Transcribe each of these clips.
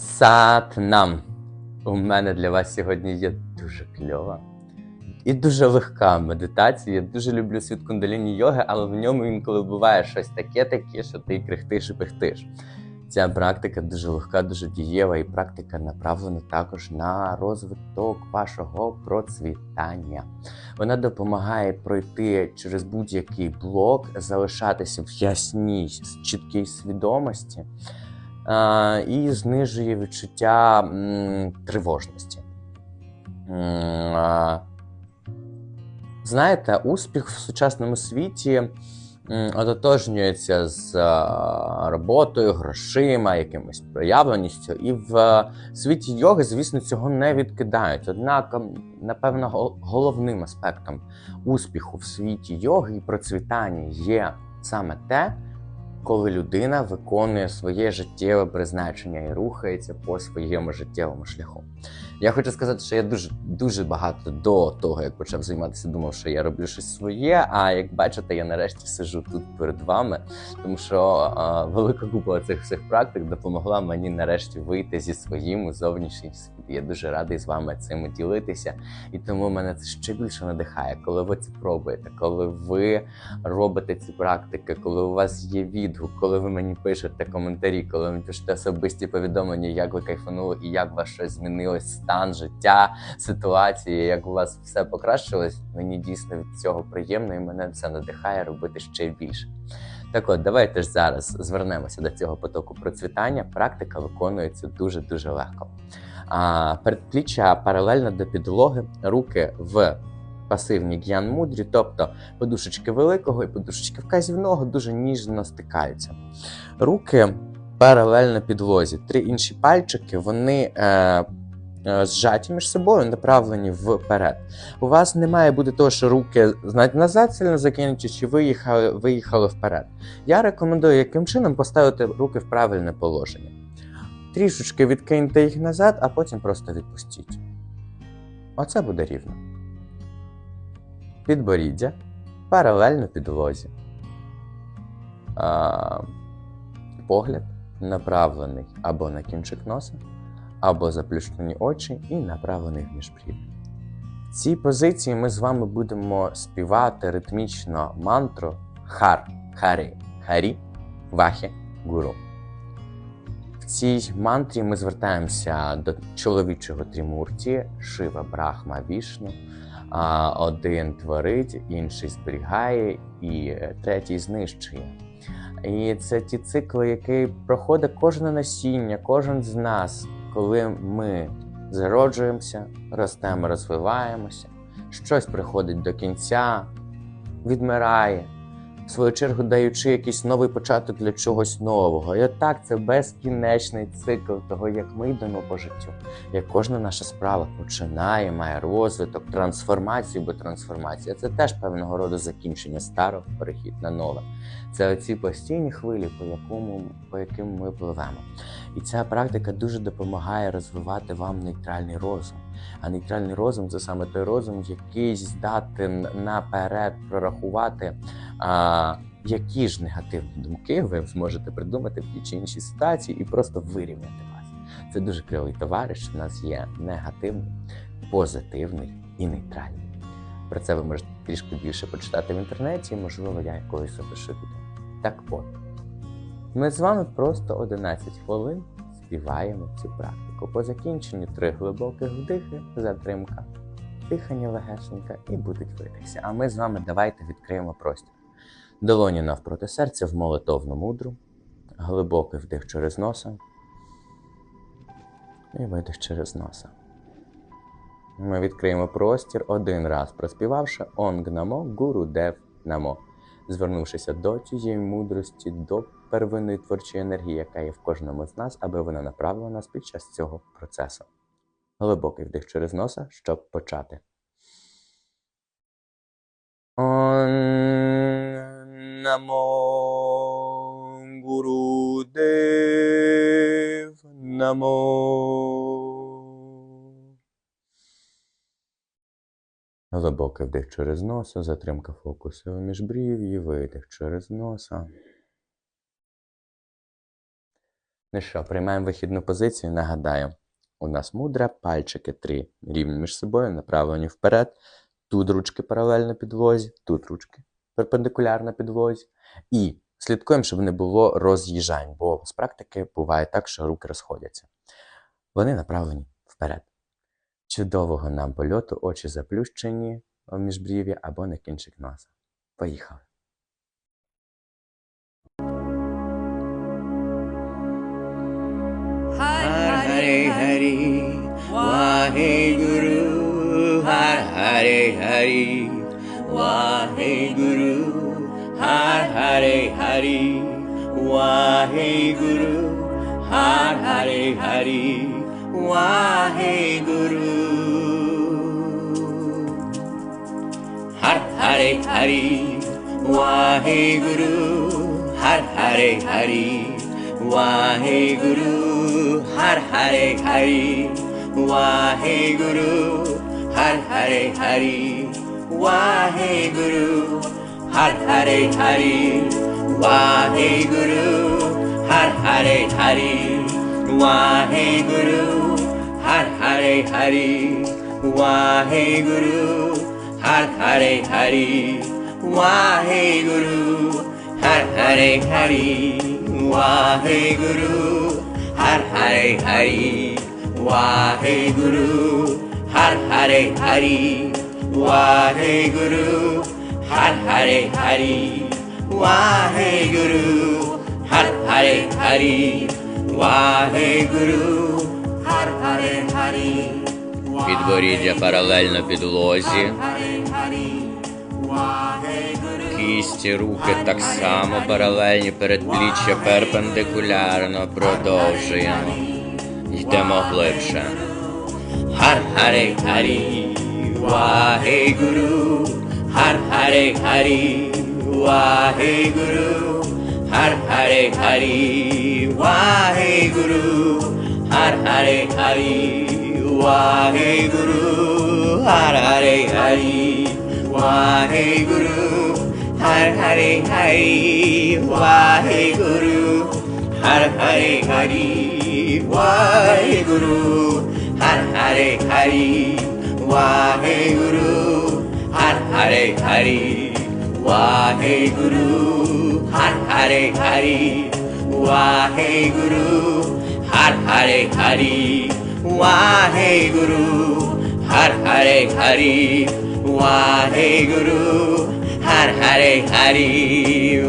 Сатнам. У мене для вас сьогодні є дуже кльова і дуже легка медитація. Я дуже люблю світ кундаліні йоги, але в ньому інколи буває щось таке, таке, що ти крихтиш і пихтиш. Ця практика дуже легка, дуже дієва, і практика направлена також на розвиток вашого процвітання. Вона допомагає пройти через будь-який блок, залишатися в ясній, чіткій свідомості і знижує відчуття тривожності. Знаєте, успіх в сучасному світі ототожнюється з роботою, грошима, якимось проявленістю. І в світі йоги, звісно, цього не відкидають. Однак, напевно, головним аспектом успіху в світі йоги і процвітання є саме те, коли людина виконує своє життєве призначення і рухається по своєму життєвому шляху. Я хочу сказати, що я дуже дуже багато до того, як почав займатися, думав, що я роблю щось своє. А як бачите, я нарешті сижу тут перед вами, тому що а, велика купа цих всіх практик допомогла мені нарешті вийти зі своїм у зовнішній світ. Я дуже радий з вами цим ділитися, і тому мене це ще більше надихає, коли ви це пробуєте, коли ви робите ці практики, коли у вас є відгук, коли ви мені пишете коментарі, коли ви пишете особисті повідомлення, як ви кайфанули і як у вас щось змінилось, стан життя, ситуації, як у вас все покращилось. Мені дійсно від цього приємно, і мене це надихає робити ще більше. Так от, давайте ж зараз звернемося до цього потоку процвітання. Практика виконується дуже дуже легко. А, передпліччя паралельно до підлоги, руки в пасивній г'ян мудрі, тобто подушечки великого і подушечки вказівного дуже ніжно стикаються. Руки паралельно підлозі. Три інші пальчики вони е, зжаті між собою, направлені вперед. У вас не має бути того, що руки назад сильно закинуті, чи виїхали, виїхали вперед. Я рекомендую яким чином поставити руки в правильне положення. Трішечки відкиньте їх назад, а потім просто відпустіть. Оце буде рівно. Підборіддя паралельно підлозі. А, погляд направлений або на кінчик носа, або заплющені очі і направлений в міжбрів. В цій позиції ми з вами будемо співати ритмічно мантру Хар, Харі, Харі, Вахі, Гуру. В цій мантрі ми звертаємося до чоловічого трімурті Шива, Брахма, Вішну. Один творить, інший зберігає, і е, третій знищує. І це ті цикли, які проходить кожне насіння, кожен з нас, коли ми зароджуємося, ростемо, розвиваємося, щось приходить до кінця, відмирає, в свою чергу даючи якийсь новий початок для чогось нового. І отак це безкінечний цикл того, як ми йдемо по життю, як кожна наша справа починає, має розвиток, трансформацію, бо трансформація це теж певного роду закінчення старого, перехід на нове. Це оці постійні хвилі, по якому по яким ми пливемо. І ця практика дуже допомагає розвивати вам нейтральний розум. А нейтральний розум це саме той розум, який здатен наперед прорахувати, а, які ж негативні думки ви зможете придумати в тій чи іншій ситуації і просто вирівняти вас. Це дуже кльовий товариш. У нас є негативний, позитивний і нейтральний. Про це ви можете трішки більше почитати в інтернеті, можливо, я якось запишу відео. Так от, ми з вами просто 11 хвилин співаємо цю практику. По закінченню три глибоких вдихи, затримка, дихання легесеньке і будуть видихся. А ми з вами давайте відкриємо простір. Долоні навпроти серця в молитовну мудру, глибокий вдих через носа і видих через носа. Ми відкриємо простір один раз, проспівавши Онг Намо Гуру Дев Намо, звернувшися до тієї мудрості, до первинної творчої енергії, яка є в кожному з нас, аби вона направила нас під час цього процесу. Глибокий вдих через носа, щоб почати. Намо Гуру Дев Намо. Глибокий вдих через носа, затримка фокусу в міжбрів'ї, видих через носа. Ну що, приймаємо вихідну позицію. Нагадаю, у нас мудра, пальчики три рівні між собою, направлені вперед. Тут ручки паралельно підлозі, тут ручки перпендикулярно підлозі. І слідкуємо, щоб не було роз'їжджань, бо з практики буває так, що руки розходяться. Вони направлені вперед. Чудового нам польоту, очі заплющені у міжбрів'я або на кінчик носа. Поїхали. Waheguru Har Hare Hari Waheguru Har Hare Hari Waheguru Har Hare Hari Waheguru Har Hare Hari Waheguru Har Hare Hari Waheguru Har Hare Hari Waheguru Har Hare Hari Waheguru Har Hare Hari Waheguru Har Hare Hari Waheguru Har Hare Hari Waheguru Har Hare Hari Waheguru Har Hare Hari Waheguru Har Hare Hari Waheguru Har Hare Hari Waheguru Har Hare Hari Waheguru Har Hare Hari Waheguru Har Hare Hari Підборіддя паралельно підлозі. Кісті, руки так само паралельні, передпліччя перпендикулярно продовжуємо. Idemo głębsze. Har Hare Hari Waheguru Har Hare Hari Waheguru Har Hare Hari Waheguru Har Hare Hari Waheguru Har Hare Hari Waheguru Har Hare Hari Waheguru Har Hare Hari Waheguru her Hare हरि वाहेगुरु her Hare हरि वाहेगुरु her Hare हरि वाहेगुरु her Hare हरि वाहेगुरु her Hare हरि वाहेगुरु her Hare हरि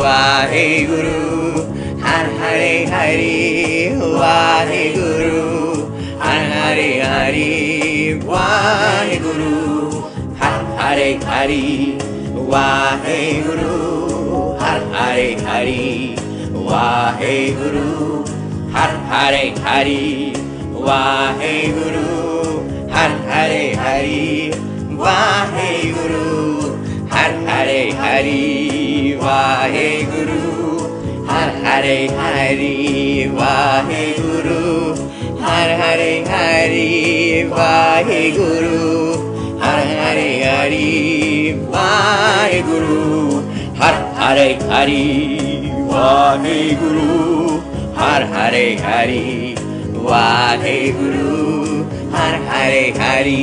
वाहेगुरु her Hare Hari Waheguru, Hare Hare, Waheguru, Hare Hare, Waheguru, Hare Hare, Waheguru, Hare Hare, Waheguru, Hare Hare, Waheguru, Hare Hare, Waheguru. Hare Hare Vaheguru Hare Hare Hare Vaheguru Hare Hare Hare Vaheguru Hare Hare Hare Vaheguru Hare Hare Hare Vaheguru Hare Hare Hare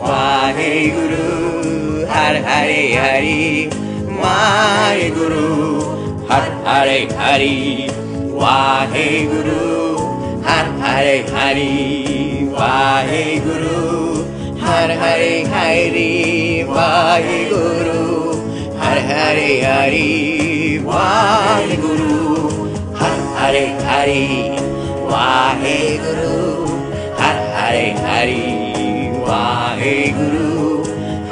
Vaheguru Hare Hare Hare Vaheguru Har Hare Hari Waheguru Har Hare Hari Waheguru Har Hare Hari Waheguru Har Hare Hari Waheguru Har Hare Hari Waheguru Har Hare Hari Waheguru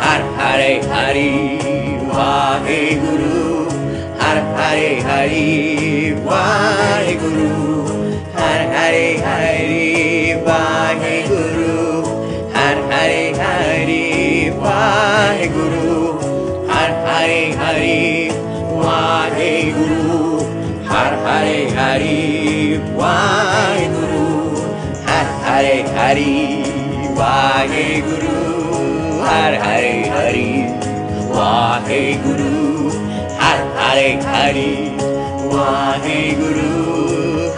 Har Hare Hari Waheguru Hare Hare Vaheguru. Har Hare Hare Vaheguru. Har Hare Hare Vaheguru. Har Hare Hare Vaheguru. Har Hare Hare Vaheguru. Har Hare Hare Vaheguru. Har Hare Hare Vaheguru. Her Hare हरि वाहे गुरु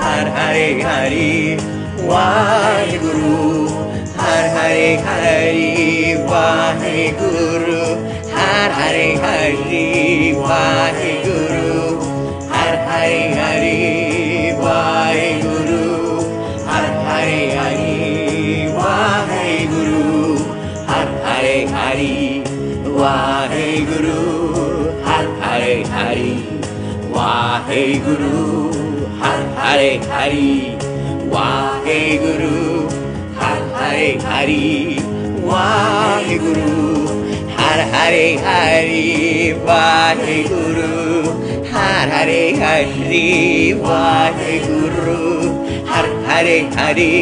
her Hare हरि वाहे गुरु her Hare हरि वाहे गुरु her Hare हरि वाहे गुरु her Hare हरि वाहे गुरु her Hare हरि वाहे गुरु her Hare हरि वाहे Guru Hare Hari Waheguru Har Hare Hari Waheguru Har Hare Hari Waheguru Har Hare Hari Waheguru Har Hare Hari Waheguru Har Hare Hari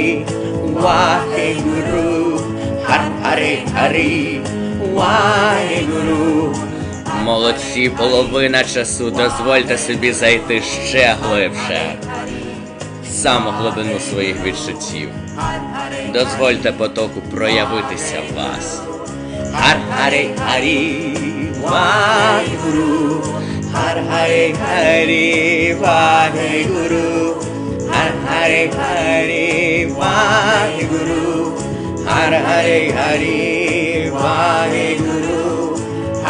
Waheguru Har Hare Hari Waheguru Молодці, половина часу, дозвольте собі зайти ще глибше, в саму глибину своїх відчуттів. Дозвольте потоку проявитися в вас. Хар харе харі вахгуру, хар харе харі вахгуру, хар харе харі вахгуру,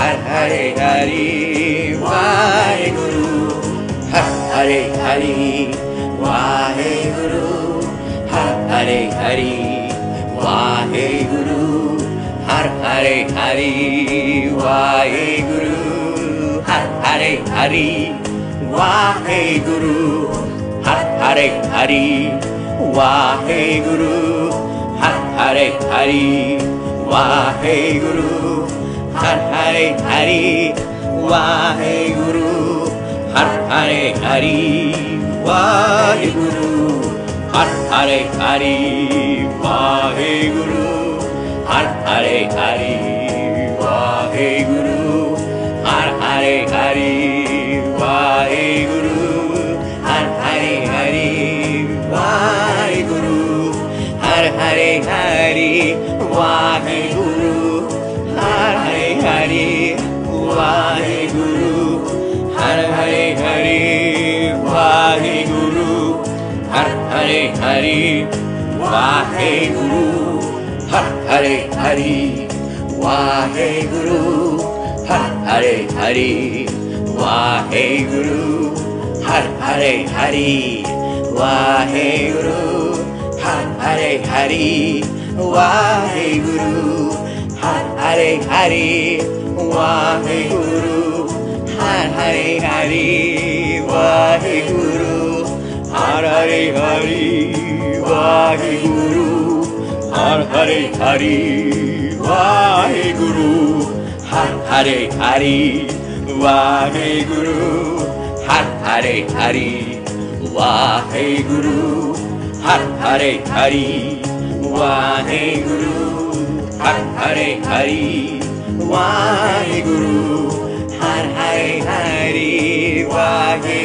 Har har Hari Waheguru Har har Hari Waheguru Har har Hari Waheguru Har har Hari Waheguru Har har Hari Waheguru Har har Hari Waheguru Har har Hari Waheguru her Hare हरि वाहे गुरु her Hare हरि वाहे गुरु her Hare हरि वाहेगुरु her Hare हरि वाहेगुरु her Wahe Guru, Har Hare Hari. Waheguru, Har Hare Hari. Waheguru, Har Hare Hari. Waheguru, Har Hare Hari. Waheguru, Har Hare Hari. Waheguru, Har Hare Hari. Waheguru, Har Hare Hari. Vaheguru, Har Hare Hari, Vaheguru, Har Hare Hari, Vaheguru, Har Hare Hari, Vaheguru, Har Hare Hari, Vaheguru, Har Hare Hari, Vaheguru, Har Hare Hari, Vaheguru.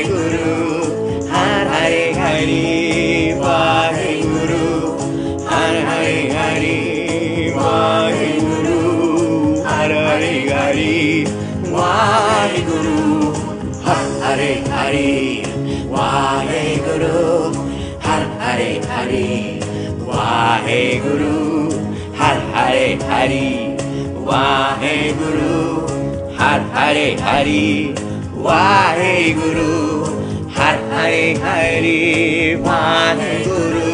Wahe Guru, Har Hare Hari, Wahe Guru, Har Hare Hari, Wahe Guru, Har Hare Hari, Wahe Guru,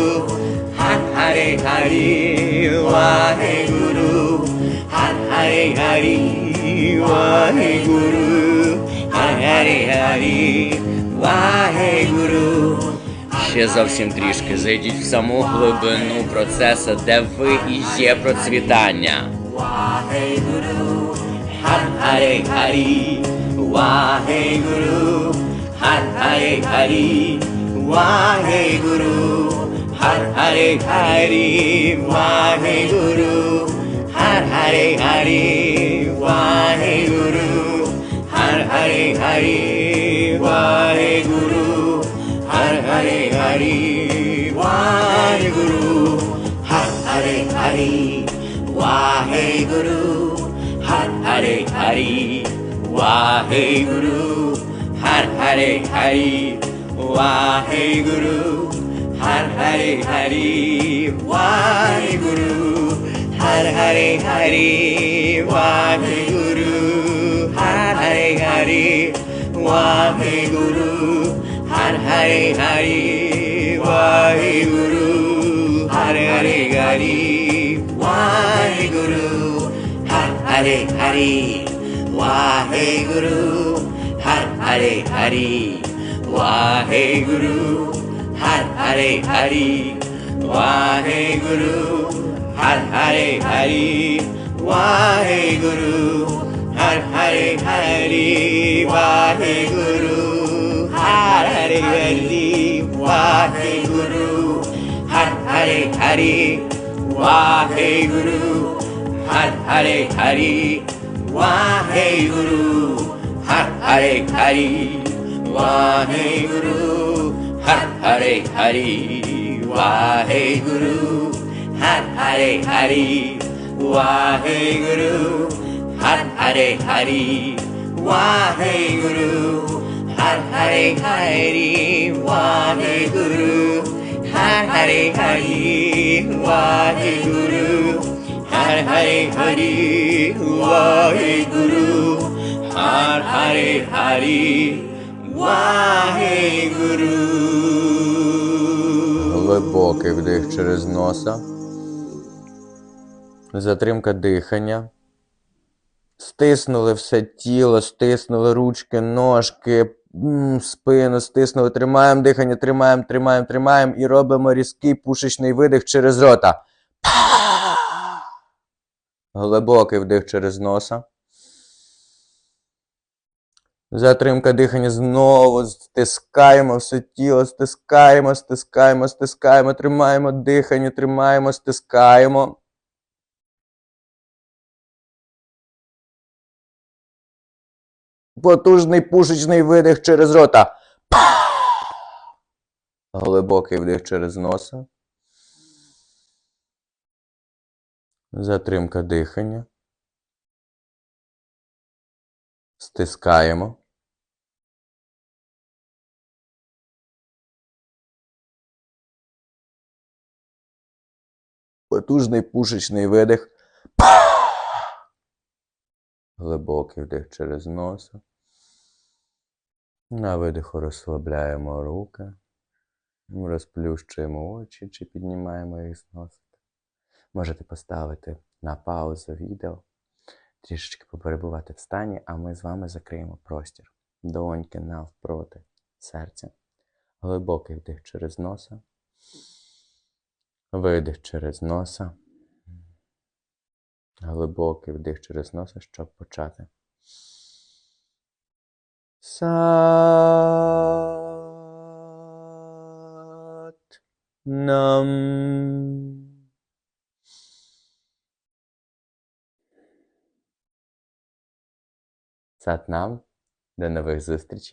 Har Hare Hari, Wahe Guru, Har Hare Hari, Wahe Guru, Har Hare Hari, Wahe Guru. Ще зовсім трішки зайдіть в саму глибину процесу, де ви і є процвітання. Hari, Hari, Hari, Waheguru, Har Hare Hari, Waheguru, Har Hare Hari, Waheguru, Har Hare Hari, Waheguru Har Hare Hari. Waheguru Har Hare Hari. Waheguru Har Hare Hari. Waheguru Har Hare Hari Waheguru Har Hare Hari Waheguru Har Hare Hari. Waheguru Har Hare Hari. Waheguru Har Hare Hari. Waheguru Har Hare Hari. Waheguru Har Hare Hari. Waheguru Har Hare Hari. Waheguru Guru, Har Hare Hari, Wahe Guru, Har Hare Hari, Wahe Guru, Har Hare Hari, Wahe Guru, Har Hare Hari, Wahe Guru, Har Hare Hari, Wahe Guru, Har Hare Hari, Wahe Guru, ハルハレハリワヘグルハルハレハリワヘグルハルハレハリワヘグルハルハレハリワヘグル Глибокий вдих через носа. Затримка дихання. Стиснули все тіло, стиснули ручки, ножки, спину, стиснули, тримаємо дихання, тримаємо, тримаємо, тримаємо і робимо різкий пушечний видих через рота. Глибокий вдих через носа. Затримка дихання знову стискаємо все тіло, стискаємо, стискаємо, стискаємо, тримаємо дихання, тримаємо, стискаємо. Потужний пушечний видих через рота. Глибокий вдих через носа. Затримка дихання. Стискаємо. Потужний пушечний видих. Глибокий вдих через носа. На видиху розслабляємо руки. Розплющуємо очі чи піднімаємо їх з носа. Можете поставити на паузу відео, трішечки поперебувати в стані, а ми з вами закриємо простір. Долоньки навпроти серця. Глибокий вдих через носа. Видих через носа. Глибокий вдих через носа, щоб почати. Sat Nam. Sat Nam. До новых встреч.